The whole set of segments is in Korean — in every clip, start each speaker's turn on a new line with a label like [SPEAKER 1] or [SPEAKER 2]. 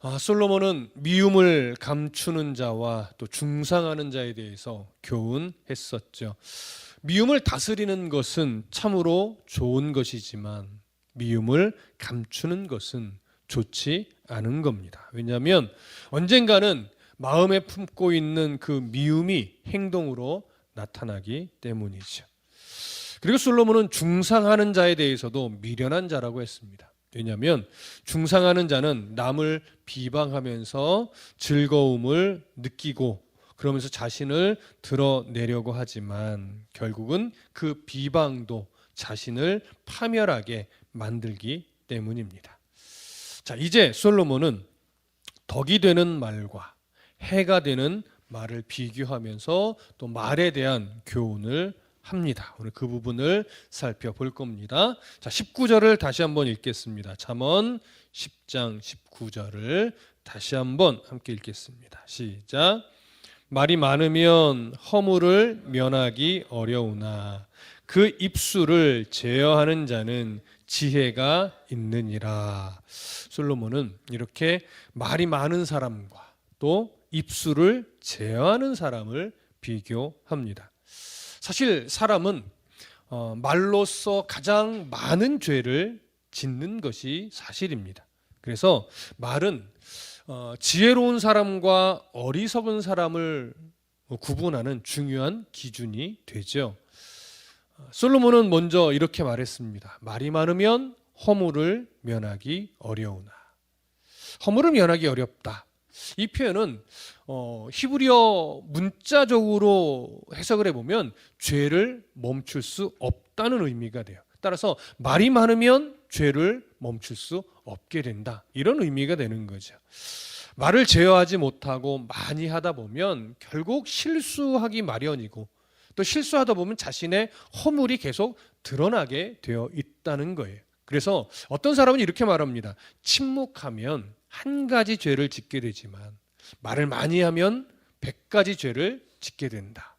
[SPEAKER 1] 아, 솔로몬은 미움을 감추는 자와 또 중상하는 자에 대해서 교훈했었죠. 미움을 다스리는 것은 참으로 좋은 것이지만 미움을 감추는 것은 좋지 않은 겁니다. 왜냐하면 언젠가는 마음에 품고 있는 그 미움이 행동으로 나타나기 때문이죠. 그리고 솔로몬은 중상하는 자에 대해서도 미련한 자라고 했습니다. 왜냐하면 중상하는 자는 남을 비방하면서 즐거움을 느끼고 그러면서 자신을 드러내려고 하지만 결국은 그 비방도 자신을 파멸하게 만들기 때문입니다. 자, 이제 솔로몬은 덕이 되는 말과 해가 되는 말을 비교하면서 또 말에 대한 교훈을 합니다. 오늘 그 부분을 살펴볼 겁니다. 자, 19절을 다시 한번 읽겠습니다. 잠언 10장 19절을 다시 한번 함께 읽겠습니다. 시작. 말이 많으면 허물을 면하기 어려우나 그 입술을 제어하는 자는 지혜가 있느니라. 솔로몬은 이렇게 말이 많은 사람과 또 입술을 제어하는 사람을 비교합니다. 사실 사람은 어, 말로써 가장 많은 죄를 짓는 것이 사실입니다. 그래서 말은 어, 지혜로운 사람과 어리석은 사람을 구분하는 중요한 기준이 되죠. 어, 솔로몬은 먼저 이렇게 말했습니다. 말이 많으면 허물을 면하기 어려우나. 허물을 면하기 어렵다. 이 표현은 어, 히브리어 문자적으로 해석을 해보면 죄를 멈출 수 없다는 의미가 돼요. 따라서 말이 많으면 죄를 멈출 수 없게 된다. 이런 의미가 되는 거죠. 말을 제어하지 못하고 많이 하다 보면 결국 실수하기 마련이고 또 실수하다 보면 자신의 허물이 계속 드러나게 되어 있다는 거예요. 그래서 어떤 사람은 이렇게 말합니다. 침묵하면 한 가지 죄를 짓게 되지만 말을 많이 하면 백 가지 죄를 짓게 된다.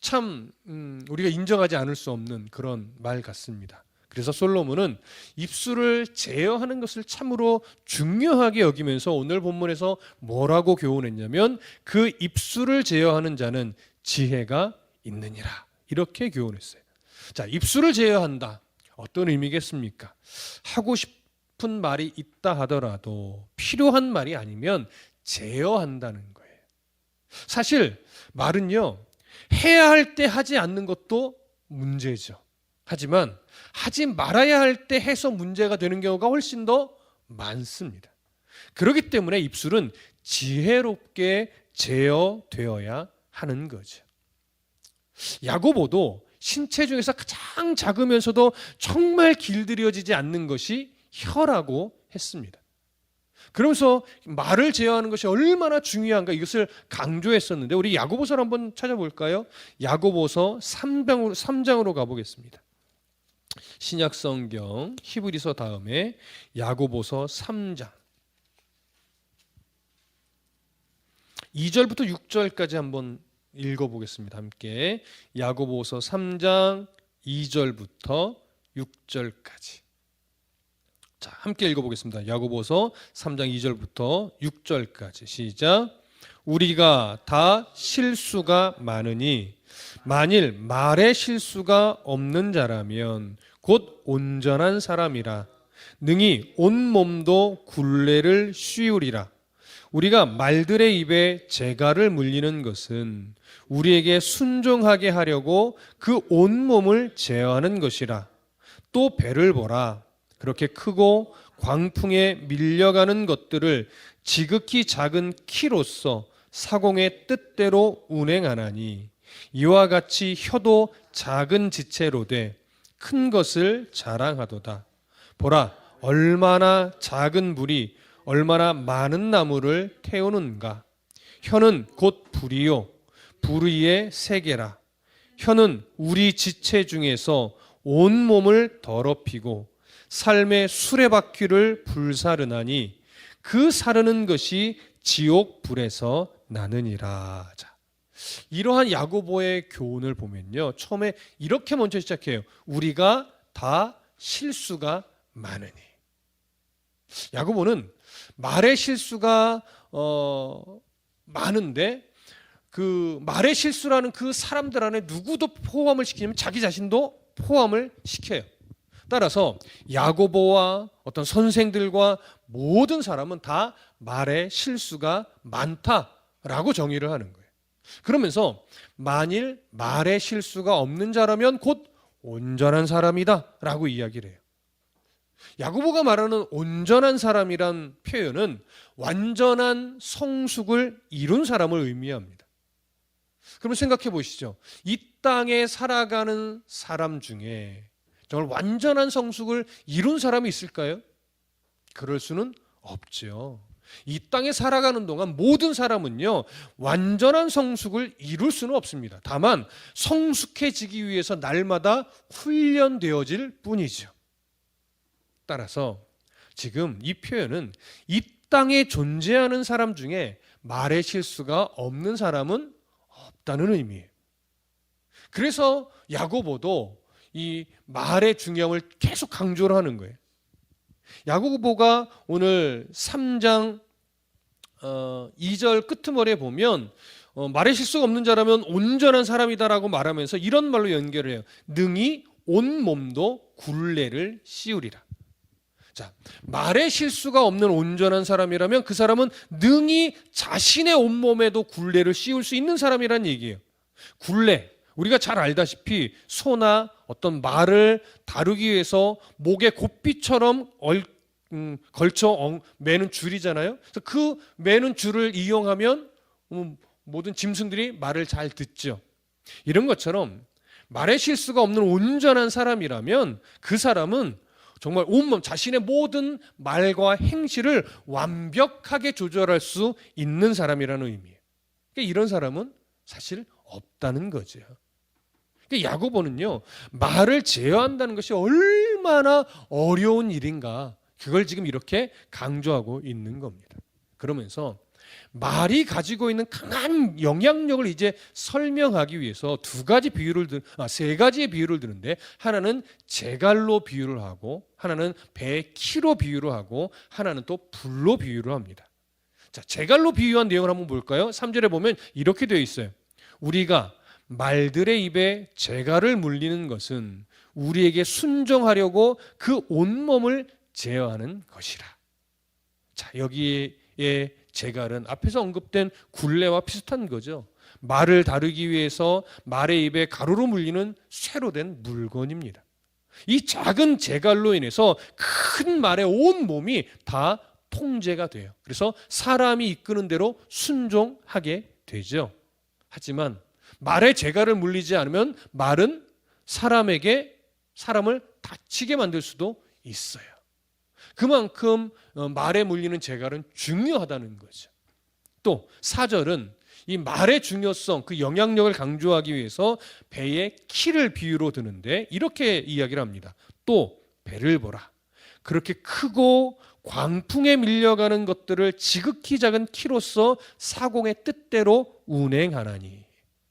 [SPEAKER 1] 참 음, 우리가 인정하지 않을 수 없는 그런 말 같습니다. 그래서 솔로몬은 입술을 제어하는 것을 참으로 중요하게 여기면서 오늘 본문에서 뭐라고 교훈했냐면 그 입술을 제어하는 자는 지혜가 있느니라 이렇게 교훈했어요. 자, 입술을 제어한다. 어떤 의미겠습니까? 하고 싶 은 말이 있다 하더라도 필요한 말이 아니면 제어한다는 거예요. 사실 말은요, 해야 할 때 하지 않는 것도 문제죠. 하지만 하지 말아야 할 때 해서 문제가 되는 경우가 훨씬 더 많습니다. 그렇기 때문에 입술은 지혜롭게 제어되어야 하는 거죠. 야고보도 신체 중에서 가장 작으면서도 정말 길들여지지 않는 것이 혀라고 했습니다. 그러면서 말을 제어하는 것이 얼마나 중요한가 이것을 강조했었는데 우리 야고보서를 한번 찾아볼까요? 야고보서 3장으로, 3장으로 가보겠습니다. 신약 성경 히브리서 다음에 야고보서 3장 2절부터 6절까지 한번 읽어 보겠습니다. 함께 야고보서 3장 2절부터 6절까지. 자, 함께 읽어보겠습니다. 야고보서 3장 2절부터 6절까지 시작. 우리가 다 실수가 많으니 만일 말에 실수가 없는 자라면 곧 온전한 사람이라 능히 온 몸도 굴레를 씌우리라. 우리가 말들의 입에 재갈을 물리는 것은 우리에게 순종하게 하려고 그 온 몸을 제어하는 것이라. 또 배를 보라. 그렇게 크고 광풍에 밀려가는 것들을 지극히 작은 키로서 사공의 뜻대로 운행하나니 이와 같이 혀도 작은 지체로 돼 큰 것을 자랑하도다. 보라, 얼마나 작은 불이 얼마나 많은 나무를 태우는가. 혀는 곧 불이요. 불 위의 세계라. 혀는 우리 지체 중에서 온 몸을 더럽히고 삶의 수레바퀴를 불사르나니 그 사르는 것이 지옥 불에서 나느니라. 자, 이러한 야고보의 교훈을 보면요. 처음에 이렇게 먼저 시작해요. 우리가 다 실수가 많으니. 야고보는 말의 실수가 어, 많은데 그 말의 실수라는 그 사람들 안에 누구도 포함을 시키면 자기 자신도 포함을 시켜요. 따라서 야고보와 어떤 선생들과 모든 사람은 다 말의 실수가 많다라고 정의를 하는 거예요. 그러면서 만일 말의 실수가 없는 자라면 곧 온전한 사람이다라고 이야기를 해요. 야고보가 말하는 온전한 사람이란 표현은 완전한 성숙을 이룬 사람을 의미합니다. 그럼 생각해 보시죠. 이 땅에 살아가는 사람 중에 정말 완전한 성숙을 이룬 사람이 있을까요? 그럴 수는 없죠. 이 땅에 살아가는 동안 모든 사람은요, 완전한 성숙을 이룰 수는 없습니다. 다만, 성숙해지기 위해서 날마다 훈련되어질 뿐이죠. 따라서, 지금 이 표현은 이 땅에 존재하는 사람 중에 말의 실수가 없는 사람은 없다는 의미예요. 그래서 야고보도 이 말의 중요함을 계속 강조를 하는 거예요. 야고보가 오늘 3장 어, 2절 끄트머리에 보면 어, 말의 실수가 없는 자라면 온전한 사람이다라고 말하면서 이런 말로 연결을 해요. 능히 온 몸도 굴레를 씌우리라. 자, 말의 실수가 없는 온전한 사람이라면 그 사람은 능히 자신의 온몸에도 굴레를 씌울 수 있는 사람이란 얘기예요. 굴레. 우리가 잘 알다시피 소나 어떤 말을 다루기 위해서 목에 고삐처럼 얼, 음, 걸쳐 엉, 매는 줄이잖아요. 그래서 그 매는 줄을 이용하면 음, 모든 짐승들이 말을 잘 듣죠. 이런 것처럼 말의 실수가 없는 온전한 사람이라면 그 사람은 정말 온몸 자신의 모든 말과 행실을 완벽하게 조절할 수 있는 사람이라는 의미예요. 그러니까 이런 사람은 사실 없다는 거죠. 그러니까 야고보는요 말을 제어한다는 것이 얼마나 어려운 일인가 그걸 지금 이렇게 강조하고 있는 겁니다. 그러면서 말이 가지고 있는 강한 영향력을 이제 설명하기 위해서 두 가지 비유를 들, 아, 세 가지의 비유를 드는데 하나는 제갈로 비유를 하고 하나는 배 키로 비유를 하고 하나는 또 불로 비유를 합니다. 자, 제갈로 비유한 내용을 한번 볼까요? 3절에 보면 이렇게 되어 있어요. 우리가 말들의 입에 재갈을 물리는 것은 우리에게 순종하려고 그 온몸을 제어하는 것이라. 자, 여기에 재갈은 앞에서 언급된 굴레와 비슷한 거죠. 말을 다루기 위해서 말의 입에 가루로 물리는 쇠로 된 물건입니다. 이 작은 재갈로 인해서 큰 말의 온 몸이 다 통제가 돼요. 그래서 사람이 이끄는 대로 순종하게 되죠. 하지만 말의 재갈을 물리지 않으면 말은 사람에게 사람을 다치게 만들 수도 있어요. 그만큼 어, 말에 물리는 재갈은 중요하다는 거죠. 또 사절은 이 말의 중요성, 그 영향력을 강조하기 위해서 배의 키를 비유로 드는데 이렇게 이야기를 합니다. 또 배를 보라. 그렇게 크고 광풍에 밀려가는 것들을 지극히 작은 키로서 사공의 뜻대로 운행하나니.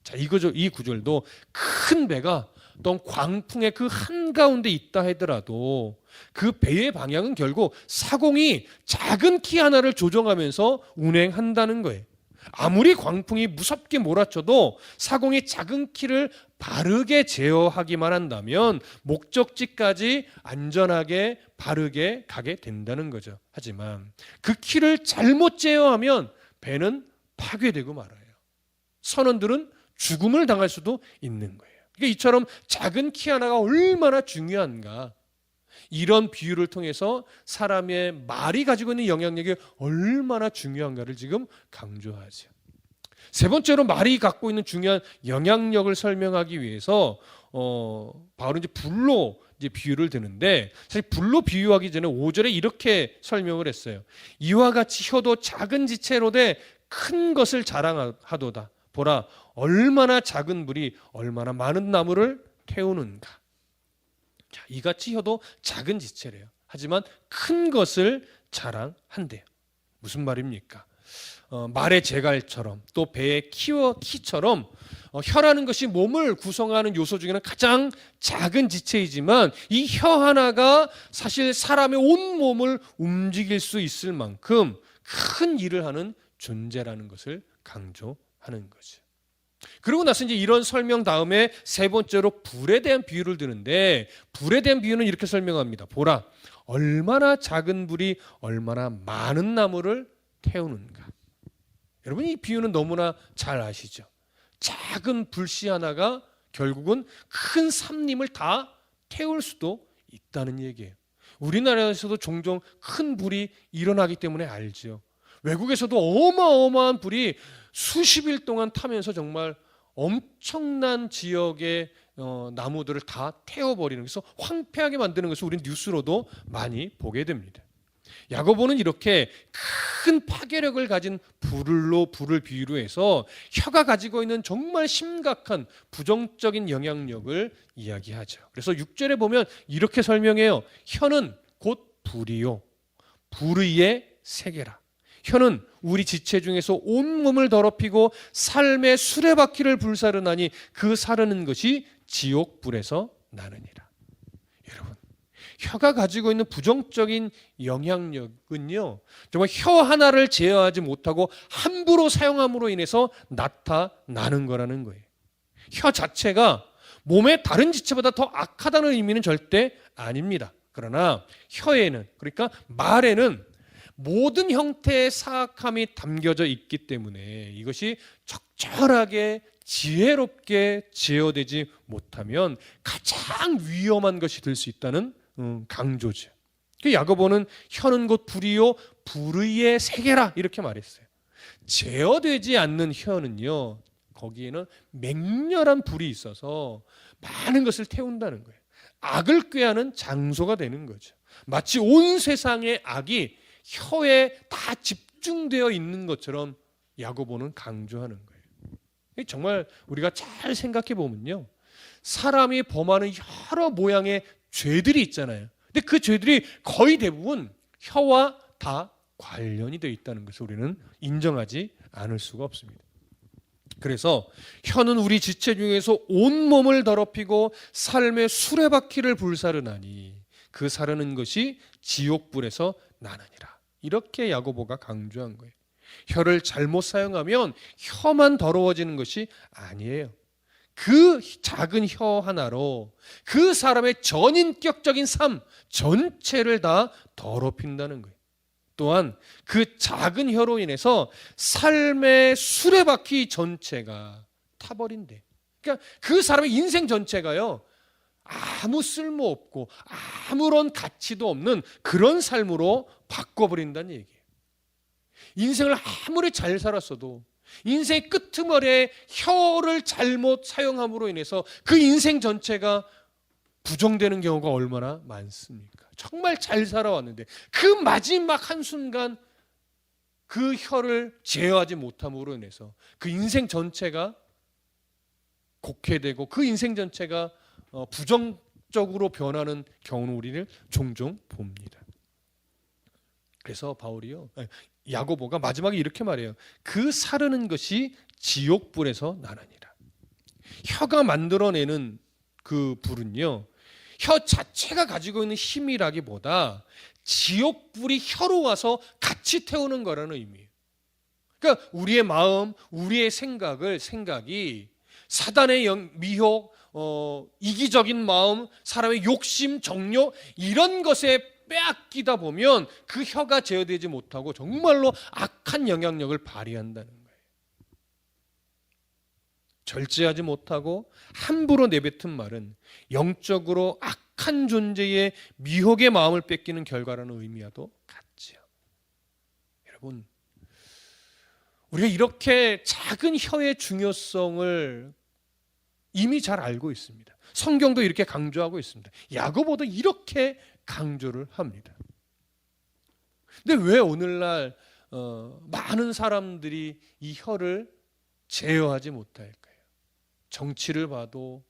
[SPEAKER 1] 자, 이거죠. 이 구절도 큰 배가 어떤 광풍의 그 한가운데 있다 하더라도 그 배의 방향은 결국 사공이 작은 키 하나를 조정하면서 운행한다는 거예요. 아무리 광풍이 무섭게 몰아쳐도 사공이 작은 키를 바르게 제어하기만 한다면 목적지까지 안전하게 바르게 가게 된다는 거죠. 하지만 그 키를 잘못 제어하면 배는 파괴되고 말아요. 선원들은 죽음을 당할 수도 있는 거예요. 그러니까 이처럼 작은 키 하나가 얼마나 중요한가. 이런 비유를 통해서 사람의 말이 가지고 있는 영향력이 얼마나 중요한가를 지금 강조하죠. 세 번째로 말이 갖고 있는 중요한 영향력을 설명하기 위해서 어, 바울은 이제 불로 이제 비유를 드는데 사실 불로 비유하기 전에 5절에 이렇게 설명을 했어요. 이와 같이 혀도 작은 지체로 돼 큰 것을 자랑하도다. 보라 얼마나 작은 불이 얼마나 많은 나무를 태우는가. 자, 이같이 혀도 작은 지체래요. 하지만 큰 것을 자랑한대요. 무슨 말입니까? 어, 말의 제갈처럼 또 배의 키워 키처럼 어, 혀라는 것이 몸을 구성하는 요소 중에는 가장 작은 지체이지만 이 혀 하나가 사실 사람의 온 몸을 움직일 수 있을 만큼 큰 일을 하는 존재라는 것을 강조 하는 거죠. 그러고 나서 이제 이런 설명 다음에 세 번째로 불에 대한 비유를 드는데 불에 대한 비유는 이렇게 설명합니다. 보라, 얼마나 작은 불이 얼마나 많은 나무를 태우는가. 여러분 이 비유는 너무나 잘 아시죠? 작은 불씨 하나가 결국은 큰 산림을 다 태울 수도 있다는 얘기예요. 우리나라에서도 종종 큰 불이 일어나기 때문에 알죠. 외국에서도 어마어마한 불이 수십 일 동안 타면서 정말 엄청난 지역의 어, 나무들을 다 태워버리는 그래서 황폐하게 만드는 것을 우리는 뉴스로도 많이 보게 됩니다. 야고보는 이렇게 큰 파괴력을 가진 불로 불을 비유로 해서 혀가 가지고 있는 정말 심각한 부정적인 영향력을 이야기하죠. 그래서 6절에 보면 이렇게 설명해요. 혀는 곧 불이요. 불의의 세계라. 혀는 우리 지체 중에서 온 몸을 더럽히고 삶의 수레바퀴를 불사르나니 그 사르는 것이 지옥 불에서 나느니라. 여러분, 혀가 가지고 있는 부정적인 영향력은요, 정말 혀 하나를 제어하지 못하고 함부로 사용함으로 인해서 나타나는 거라는 거예요. 혀 자체가 몸의 다른 지체보다 더 악하다는 의미는 절대 아닙니다. 그러나 혀에는, 그러니까 말에는 모든 형태의 사악함이 담겨져 있기 때문에 이것이 적절하게 지혜롭게 제어되지 못하면 가장 위험한 것이 될 수 있다는 음, 강조죠. 그 야고보는 혀는 곧 불이요 불의의 세계라 이렇게 말했어요. 제어되지 않는 혀는요 거기에는 맹렬한 불이 있어서 많은 것을 태운다는 거예요. 악을 꾀하는 장소가 되는 거죠. 마치 온 세상의 악이 혀에 다 집중되어 있는 것처럼 야고보는 강조하는 거예요. 정말 우리가 잘 생각해 보면요. 사람이 범하는 여러 모양의 죄들이 있잖아요. 근데 그 죄들이 거의 대부분 혀와 다 관련이 되어 있다는 것을 우리는 인정하지 않을 수가 없습니다. 그래서 혀는 우리 지체 중에서 온 몸을 더럽히고 삶의 수레바퀴를 불사르나니 그 사르는 것이 지옥불에서 나느니라. 이렇게 야고보가 강조한 거예요. 혀를 잘못 사용하면 혀만 더러워지는 것이 아니에요. 그 작은 혀 하나로 그 사람의 전인격적인 삶 전체를 다 더럽힌다는 거예요. 또한 그 작은 혀로 인해서 삶의 수레바퀴 전체가 타버린대. 그러니까 그 사람의 인생 전체가요. 아무 쓸모 없고 아무런 가치도 없는 그런 삶으로 바꿔버린다는 얘기예요. 인생을 아무리 잘 살았어도 인생의 끄트머리에 혀를 잘못 사용함으로 인해서 그 인생 전체가 부정되는 경우가 얼마나 많습니까? 정말 잘 살아왔는데 그 마지막 한순간 그 혀를 제어하지 못함으로 인해서 그 인생 전체가 곡해되고 그 인생 전체가 어, 부정적으로 변하는 경우는 우리를 종종 봅니다. 그래서 바울이요 야고보가 마지막에 이렇게 말해요. 그 사르는 것이 지옥 불에서 나느니라. 혀가 만들어내는 그 불은요. 혀 자체가 가지고 있는 힘이라기보다 지옥 불이 혀로 와서 같이 태우는 거라는 의미예요. 그러니까 우리의 마음, 우리의 생각을 생각이 사단의 영, 미혹, 어, 이기적인 마음, 사람의 욕심, 정욕 이런 것에 빼앗기다 보면 그 혀가 제어되지 못하고 정말로 악한 영향력을 발휘한다는 거예요. 절제하지 못하고 함부로 내뱉은 말은 영적으로 악한 존재의 미혹의 마음을 뺏기는 결과라는 의미와도 같지요. 여러분, 우리가 이렇게 작은 혀의 중요성을 이미 잘 알고 있습니다. 성경도 이렇게 강조하고 있습니다. 야고보도 이렇게 강조를 합니다. 근데 왜 오늘날 어, 많은 사람들이 이 혀를 제어하지 못할까요? 정치를 봐도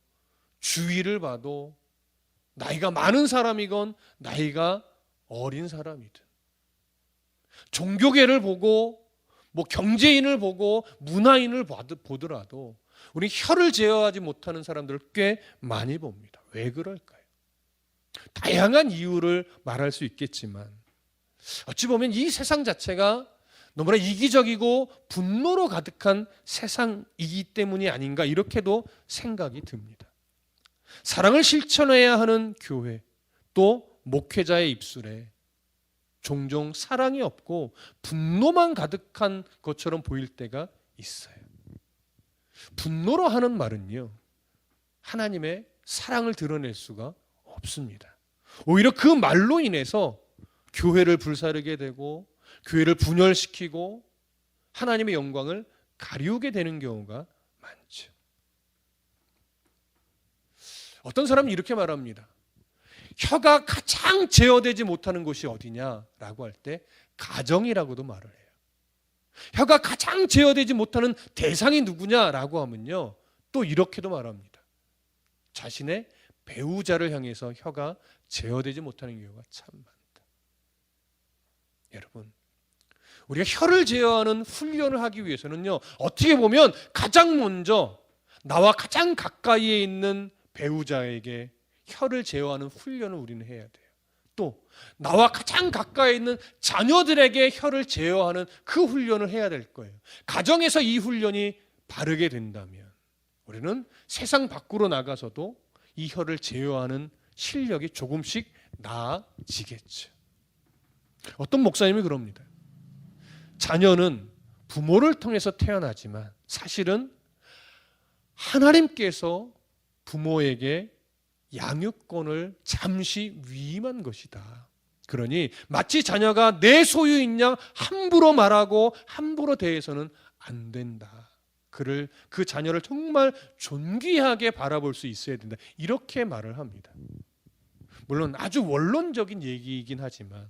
[SPEAKER 1] 주위를 봐도 나이가 많은 사람이건 나이가 어린 사람이든 종교계를 보고 뭐 경제인을 보고 문화인을 보더라도 우리 혀를 제어하지 못하는 사람들을 꽤 많이 봅니다. 왜 그럴까요? 다양한 이유를 말할 수 있겠지만 어찌 보면 이 세상 자체가 너무나 이기적이고 분노로 가득한 세상이기 때문이 아닌가 이렇게도 생각이 듭니다. 사랑을 실천해야 하는 교회 또 목회자의 입술에 종종 사랑이 없고 분노만 가득한 것처럼 보일 때가 있어요. 분노로 하는 말은요. 하나님의 사랑을 드러낼 수가 없습니다. 오히려 그 말로 인해서 교회를 불사르게 되고 교회를 분열시키고 하나님의 영광을 가리우게 되는 경우가 많죠. 어떤 사람은 이렇게 말합니다. 혀가 가장 제어되지 못하는 곳이 어디냐라고 할 때 가정이라고도 말을 해요. 혀가 가장 제어되지 못하는 대상이 누구냐라고 하면요. 또 이렇게도 말합니다. 자신의 배우자를 향해서 혀가 제어되지 못하는 경우가 참 많다. 여러분, 우리가 혀를 제어하는 훈련을 하기 위해서는요. 어떻게 보면 가장 먼저 나와 가장 가까이에 있는 배우자에게 혀를 제어하는 훈련을 우리는 해야 돼요. 또 나와 가장 가까이 있는 자녀들에게 혀를 제어하는 그 훈련을 해야 될 거예요. 가정에서 이 훈련이 바르게 된다면 우리는 세상 밖으로 나가서도 이 혀를 제어하는 실력이 조금씩 나아지겠죠. 어떤 목사님이 그럽니다. 자녀는 부모를 통해서 태어나지만 사실은 하나님께서 부모에게 양육권을 잠시 위임한 것이다. 그러니 마치 자녀가 내 소유인 양 함부로 말하고 함부로 대해서는 안 된다. 그를 그 자녀를 정말 존귀하게 바라볼 수 있어야 된다. 이렇게 말을 합니다. 물론 아주 원론적인 얘기이긴 하지만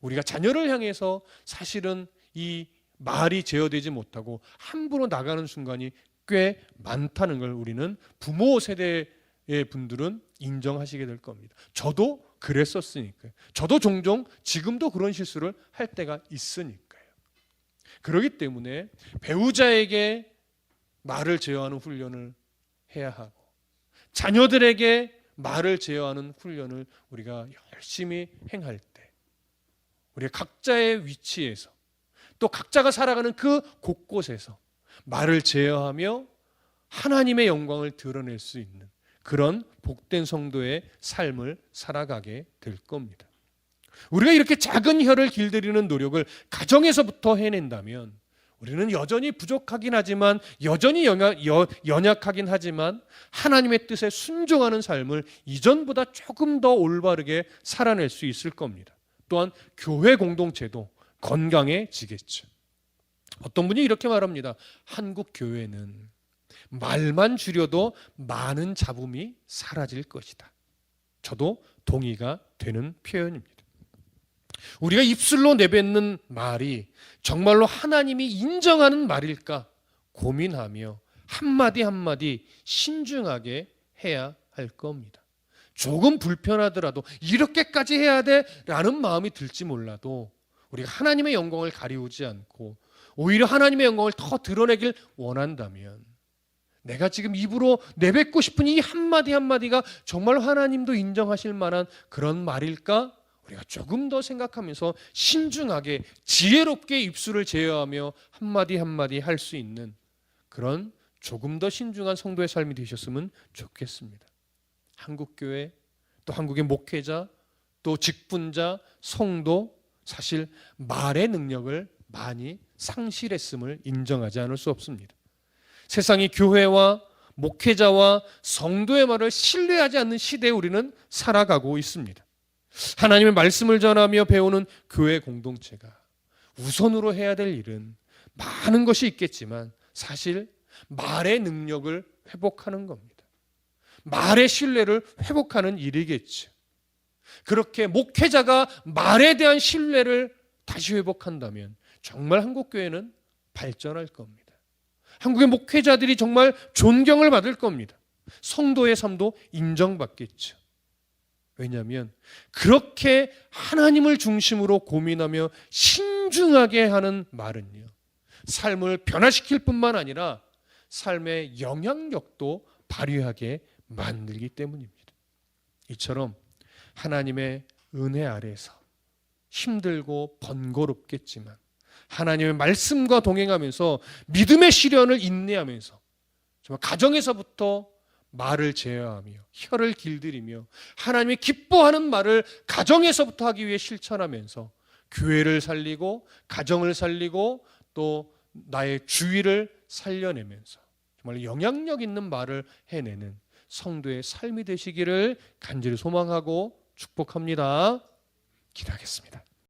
[SPEAKER 1] 우리가 자녀를 향해서 사실은 이 말이 제어되지 못하고 함부로 나가는 순간이 꽤 많다는 걸 우리는 부모 세대의 분들은 인정하시게 될 겁니다. 저도 그랬었으니까요. 저도 종종 지금도 그런 실수를 할 때가 있으니까요. 그렇기 때문에 배우자에게 말을 제어하는 훈련을 해야 하고 자녀들에게 말을 제어하는 훈련을 우리가 열심히 행할 때 우리가 각자의 위치에서 또 각자가 살아가는 그 곳곳에서 말을 제어하며 하나님의 영광을 드러낼 수 있는 그런 복된 성도의 삶을 살아가게 될 겁니다. 우리가 이렇게 작은 혀를 길들이는 노력을 가정에서부터 해낸다면 우리는 여전히 부족하긴 하지만 여전히 연약, 여, 연약하긴 하지만 하나님의 뜻에 순종하는 삶을 이전보다 조금 더 올바르게 살아낼 수 있을 겁니다. 또한 교회 공동체도 건강해지겠죠. 어떤 분이 이렇게 말합니다. 한국 교회는 말만 줄여도 많은 잡음이 사라질 것이다. 저도 동의가 되는 표현입니다. 우리가 입술로 내뱉는 말이 정말로 하나님이 인정하는 말일까 고민하며 한마디 한마디 신중하게 해야 할 겁니다. 조금 불편하더라도 이렇게까지 해야 돼? 라는 마음이 들지 몰라도 우리가 하나님의 영광을 가리우지 않고 오히려 하나님의 영광을 더 드러내길 원한다면 내가 지금 입으로 내뱉고 싶은 이 한마디 한마디가 정말 하나님도 인정하실 만한 그런 말일까? 우리가 조금 더 생각하면서 신중하게 지혜롭게 입술을 제어하며 한마디 한마디 할 수 있는 그런 조금 더 신중한 성도의 삶이 되셨으면 좋겠습니다. 한국 교회 또 한국의 목회자 또 직분자 성도 사실 말의 능력을 많이 상실했음을 인정하지 않을 수 없습니다. 세상이 교회와 목회자와 성도의 말을 신뢰하지 않는 시대에 우리는 살아가고 있습니다. 하나님의 말씀을 전하며 배우는 교회 공동체가 우선으로 해야 될 일은 많은 것이 있겠지만 사실 말의 능력을 회복하는 겁니다. 말의 신뢰를 회복하는 일이겠죠. 그렇게 목회자가 말에 대한 신뢰를 다시 회복한다면 정말 한국 교회는 발전할 겁니다. 한국의 목회자들이 정말 존경을 받을 겁니다. 성도의 삶도 인정받겠죠. 왜냐하면 그렇게 하나님을 중심으로 고민하며 신중하게 하는 말은요. 삶을 변화시킬 뿐만 아니라 삶의 영향력도 발휘하게 만들기 때문입니다. 이처럼 하나님의 은혜 아래에서 힘들고 번거롭겠지만 하나님의 말씀과 동행하면서 믿음의 시련을 인내하면서 정말 가정에서부터 말을 제어하며 혀를 길들이며 하나님의 기뻐하는 말을 가정에서부터 하기 위해 실천하면서 교회를 살리고 가정을 살리고 또 나의 주위를 살려내면서 정말 영향력 있는 말을 해내는 성도의 삶이 되시기를 간절히 소망하고 축복합니다. 기도하겠습니다.